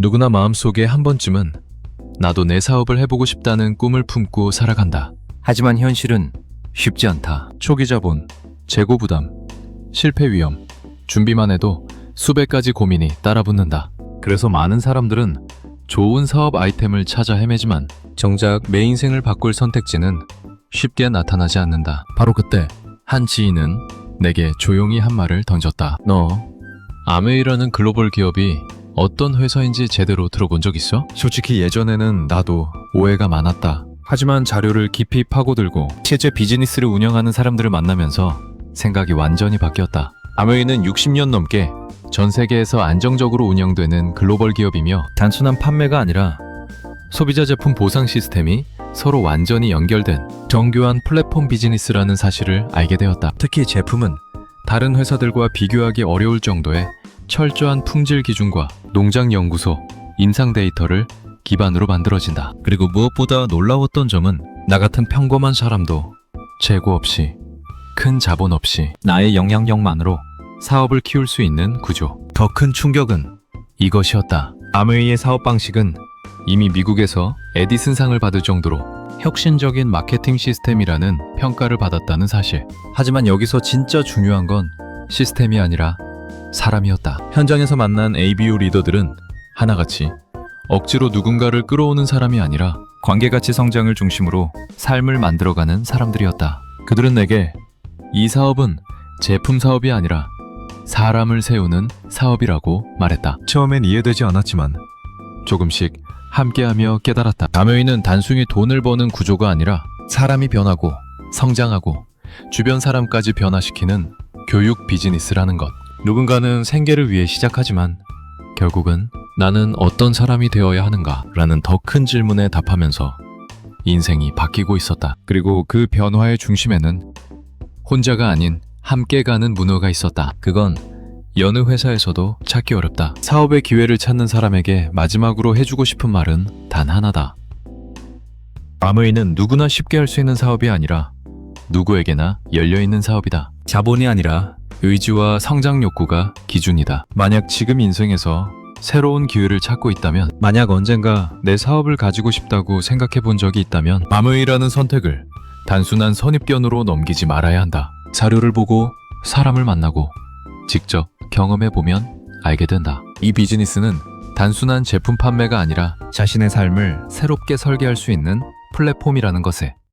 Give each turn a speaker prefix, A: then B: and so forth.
A: 누구나 마음속에 한 번쯤은 나도 내 사업을 해보고 싶다는 꿈을 품고 살아간다.
B: 하지만 현실은 쉽지 않다.
A: 초기 자본, 재고 부담, 실패 위험, 준비만 해도 수백 가지 고민이 따라붙는다. 그래서 많은 사람들은 좋은 사업 아이템을 찾아 헤매지만 정작 내 인생을 바꿀 선택지는 쉽게 나타나지 않는다. 바로 그때 한 지인은 내게 조용히 한 말을 던졌다. 너 아메이라는 글로벌 기업이 어떤 회사인지 제대로 들어본 적 있어? 솔직히 예전에는 나도 오해가 많았다. 하지만 자료를 깊이 파고들고 실제 비즈니스를 운영하는 사람들을 만나면서 생각이 완전히 바뀌었다. 아메이는 60년 넘게 전 세계에서 안정적으로 운영되는 글로벌 기업이며 단순한 판매가 아니라 소비자 제품 보상 시스템이 서로 완전히 연결된 정교한 플랫폼 비즈니스라는 사실을 알게 되었다. 특히 제품은 다른 회사들과 비교하기 어려울 정도의 철저한 품질 기준과 농장 연구소, 임상 데이터를 기반으로 만들어진다. 그리고 무엇보다 놀라웠던 점은 나 같은 평범한 사람도 재고 없이 큰 자본 없이 나의 영향력만으로 사업을 키울 수 있는 구조. 더 큰 충격은 이것이었다. 아메이의 사업 방식은 이미 미국에서 에디슨상을 받을 정도로 혁신적인 마케팅 시스템이라는 평가를 받았다는 사실. 하지만 여기서 진짜 중요한 건 시스템이 아니라 사람이었다. 현장에서 만난 ABO 리더들은 하나같이 억지로 누군가를 끌어오는 사람이 아니라 관계가치 성장을 중심으로 삶을 만들어가는 사람들이었다. 그들은 내게 이 사업은 제품 사업이 아니라 사람을 세우는 사업이라고 말했다. 처음엔 이해되지 않았지만 조금씩 함께하며 깨달았다. 아메이는 단순히 돈을 버는 구조가 아니라 사람이 변하고 성장하고 주변 사람까지 변화시키는 교육 비즈니스라는 것. 누군가는 생계를 위해 시작하지만 결국은 나는 어떤 사람이 되어야 하는가? 라는 더 큰 질문에 답하면서 인생이 바뀌고 있었다. 그리고 그 변화의 중심에는 혼자가 아닌 함께 가는 문화가 있었다. 그건 여느 회사에서도 찾기 어렵다. 사업의 기회를 찾는 사람에게 마지막으로 해주고 싶은 말은 단 하나다. 아무이는 누구나 쉽게 할 수 있는 사업이 아니라 누구에게나 열려있는 사업이다. 자본이 아니라 의지와 성장 욕구가 기준이다. 만약 지금 인생에서 새로운 기회를 찾고 있다면, 만약 언젠가 내 사업을 가지고 싶다고 생각해 본 적이 있다면, 아무이라는 선택을 단순한 선입견으로 넘기지 말아야 한다. 자료를 보고 사람을 만나고 직접 경험해 보면 알게 된다. 이 비즈니스는 단순한 제품 판매가 아니라 자신의 삶을 새롭게 설계할 수 있는 플랫폼이라는 것에